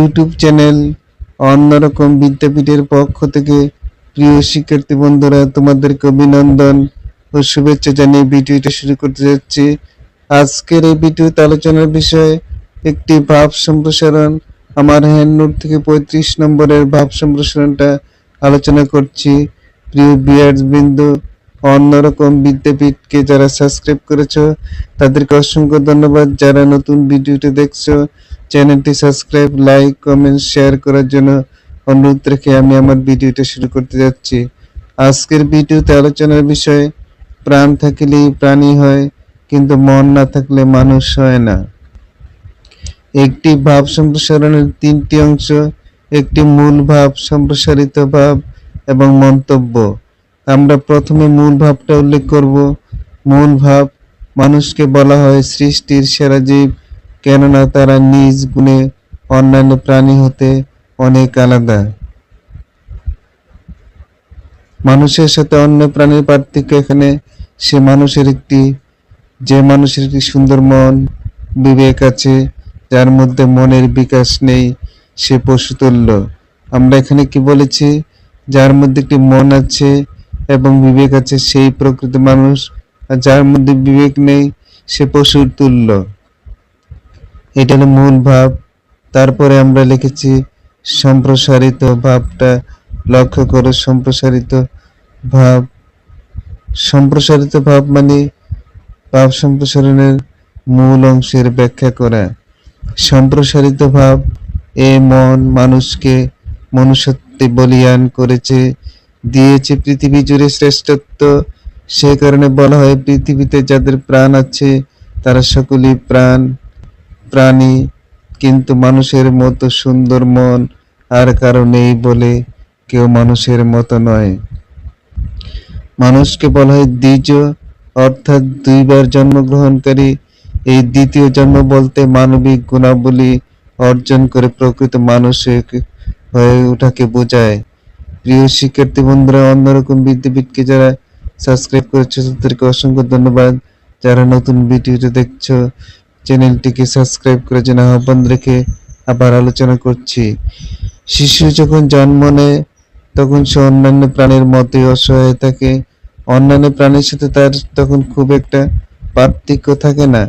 YouTube channel অন্যরকম বিদ্যাপীঠের পক্ষ থেকে প্রিয় শিক্ষার্থী বন্ধুরা, তোমাদেরকে অভিনন্দন ও শুভেচ্ছা জানিয়ে ভিডিওটা শুরু করতে যাচ্ছি। আজকের এই ভিডিওতে আলোচনার বিষয় একটি ভাব সম্প্রসারণ। আমার হ্যান্ড নোট থেকে পঁয়ত্রিশ নম্বরের ভাব সম্প্রসারণটা আলোচনা করছি। প্রিয় বিয়ার্স বিন্দু, অন্যরকম বিদ্যাপীঠকে যারা সাবস্ক্রাইব করেছ, তাদেরকে অসংখ্য ধন্যবাদ। যারা নতুন ভিডিওটি দেখছ চ্যানেলটি সাবস্ক্রাইব, লাইক, কমেন্ট, শেয়ার করার জন্য অনুরোধ রেখে আমি আমার ভিডিওটা শুরু করতে যাচ্ছি। আজকের ভিডিওতে আলোচনার বিষয়, প্রাণ থাকিলেই প্রাণী হয়, কিন্তু মন না থাকলে মানুষ হয় না। একটি ভাব সম্প্রসারণের তিনটি অংশ, একটি মূল ভাব সম্প্রসারিত ভাব এবং মন্তব্য। আমরা প্রথমে মূল ভাবটা উল্লেখ করব। মূল ভাব মানুষকে বলা হয় সৃষ্টির সেরা জীব। কেননা তারা নিজ গুণে অন্যান্য প্রাণী হতে অনেক আলাদা। মানুষের সাথে অন্য প্রাণীর পার্থক্য এখানে, সে মানুষের একটি, যে মানুষের একটি সুন্দর মন, বিবেক আছে, যার মধ্যে মনের বিকাশ নেই, সে পশুতুল্য। আমরা এখানে কি বলেছি? যার মধ্যে একটি মন আছে এবং বিবেক আছে, সেই প্রকৃত মানুষ, আর যার মধ্যে বিবেক নেই, সে পশুর তুল্য। এটা হলো মূল ভাব। তারপরে আমরা লিখেছি সম্প্রসারিত ভাবটা। লক্ষ্য করো, সম্প্রসারিত ভাব। সম্প্রসারিত ভাব মানে ভাব সম্প্রসারণের মূল অংশের ব্যাখ্যা করা। সম্প্রসারিত ভাব এ মন মানুষকে মনুষ্যত্বে বলিয়ান করেছে, দিয়েছে পৃথিবী জুড়ে শ্রেষ্ঠত্ব। সে কারণে বলা হয় পৃথিবীতে যাদের প্রাণ আছে, তারা সকলেই প্রাণ। প্রাণী, কিন্তু মানুষের মতো সুন্দর মন আর কারও নেই বলে কেউ মানুষের মতো নয়। মানুষকে বলা হয় দ্বিজ, অর্থাৎ দুইবার জন্মগ্রহণকারী এই দ্বিতীয় জন্ম বলতে মানবিক গুণাবলী অর্জন করে প্রকৃত মানুষ হয়ে ওঠাকে বোঝায়। প্রিয় শিক্ষার্থী বন্ধুরা, অন্যরকম বিদ্যাপীঠকে যারা সাবস্ক্রাইব করেছ, তাদেরকে অসংখ্য ধন্যবাদ। যারা নতুন ভিডিওটা দেখছ চ্যানেলটিকে সাবস্ক্রাইব করে জন্য আহ্বান রেখে আবার আলোচনা করছি। শিশু যখন জন্ম নেয়, তখন সে অন্যান্য প্রাণীর মতোই অসহায় থাকে। অন্যান্য প্রাণীর সাথে তার তখন খুব একটা পার্থক্য থাকে না।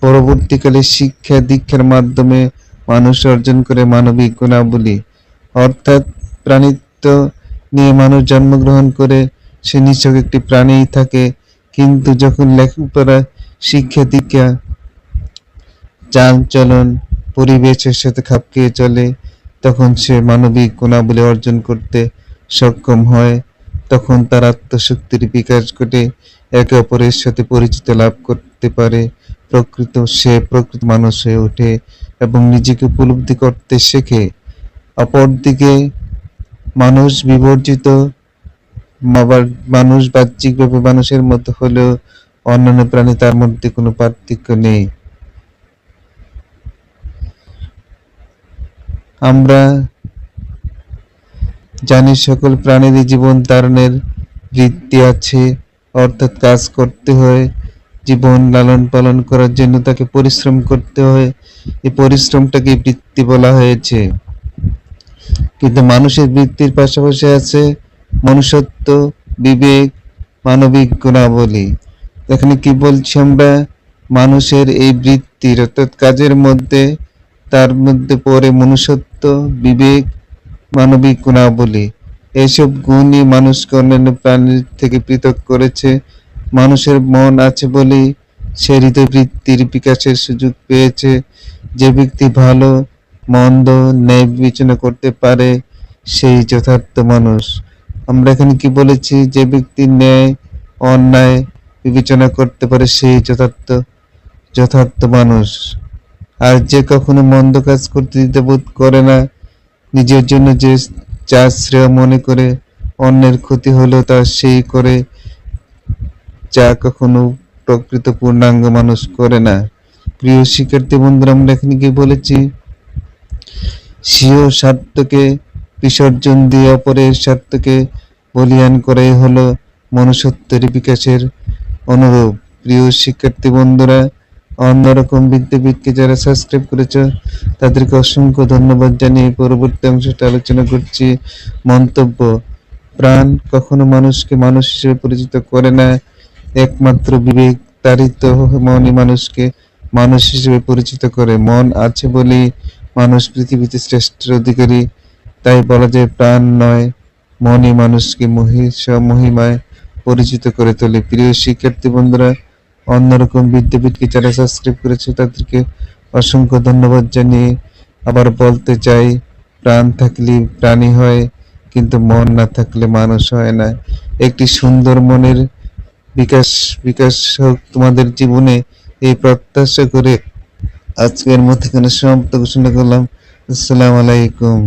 পরবর্তীকালে শিক্ষা দীক্ষার মাধ্যমে মানুষ অর্জন করে মানবিক গুণাবলী। অর্থাৎ প্রাণিত্ব নিয়ে মানুষ জন্মগ্রহণ করে, সে নিছক একটি প্রাণীই থাকে। কিন্তু যখন লেখাপড়া, শিক্ষা দীক্ষা চাল চলন, পরিবেশের সাথে খাপ খেয়ে চলে। তখন সে মানবিক গুণাবলী অর্জন করতে সক্ষম হয়। তখন তার আত্মশক্তির বিকাশ ঘটে। একে অপরের সাথে পরিচিত লাভ করতে পারে। প্রকৃত, সে প্রকৃত মানুষ হয়ে ওঠে এবং নিজেকে উপলব্ধি করতে শেখে। অপরদিকে, মানুষ বিবর্জিত মানুষ বাহ্যিকভাবে মানুষের মতো হলেও অন্যান্য প্রাণী তার মধ্যে কোনো পার্থক্য নেই। আমরা জানি সকল প্রাণীরই জীবন ধারণের বৃত্তি আছে, অর্থাৎ কাজ করতে হয়, জীবন লালন পালন করার জন্য তাকে পরিশ্রম করতে হয়। এই পরিশ্রমটাকে বৃত্তি বলা হয়েছে। কিন্তু মানুষের বৃত্তির পাশাপাশি আছে মনুষ্যত্ব, বিবেক, মানবিক গুণাবলী। এখানে কি বলছি আমরা? মানুষের এই বৃত্তির অর্থাৎ কাজের মধ্যে, তার মধ্যে পরে মনুষ্যত্ব বিবেক, মানবিক গুণাবলী। এইসব গুণই মানুষকে অন্যান্য প্রাণীর থেকে পৃথক করেছে। মানুষের মন আছে বলেই সে হৃদয় বৃত্তির বিকাশের সুযোগ পেয়েছে। যে ব্যক্তি ভালো, মন্দ, ন্যায় বিবেচনা করতে পারে, সেই যথার্থ মানুষ। আমরা এখানে কি বলেছি? যে ব্যক্তি ন্যায়, অন্যায় বিবেচনা করতে পারে, সেই যথার্থ যথার্থ মানুষ। আর যে কখনো মন্দ কাজ করতে দিতে বোধ করে না, নিজের জন্য যে যা শ্রেয় মনে করে অন্যের ক্ষতি হলেও তা সেই করে, যা কখনো প্রকৃত পূর্ণাঙ্গ মানুষ করে না। প্রিয় শিক্ষার্থী বন্ধুরা, আমরা এখানে কি বলেছি, স্বীয় স্বার্থকে বিসর্জন দিয়ে অপরের স্বার্থকে বলিয়ান করাই হলো মনুষ্যত্বের বিকাশের অনুরূপ। প্রিয় শিক্ষার্থী বন্ধুরা অন্যরকম বিদ্যাপীঠকে যারা সাবস্ক্রাইব করেছ, তাদেরকে অসংখ্য ধন্যবাদ জানিয়ে পরবর্তী অংশটা আলোচনা করছি। মন্তব্য, প্রাণ কখনো মানুষকে মানুষ হিসেবে পরিচিত করে না, একমাত্র বিবেক তারিত মনই মানুষকে মানুষ হিসেবে পরিচিত করে। মন আছে বলেই মানুষ পৃথিবীতে শ্রেষ্ঠ অধিকারী, তাই বলা যায় প্রাণ নয়, মনই মানুষকে মহিষ মহিমায় পরিচিত করে তোলে। প্রিয় শিক্ষার্থী বন্ধুরা অন্যরকম বিদ্যাপীঠকে যারা সাবস্ক্রাইব করেছে, তাদেরকে অসংখ্য ধন্যবাদ জানিয়ে আবার বলতে চাই, প্রাণ থাকলে প্রাণী হয়, কিন্তু মন না থাকলে মানুষ হয় না। একটি সুন্দর মনের বিকাশ বিকাশ হোক তোমাদের জীবনে, এই প্রত্যাশা করে আজকের এখানে সমাপ্ত ঘোষণা করলাম। আসসালামু আলাইকুম।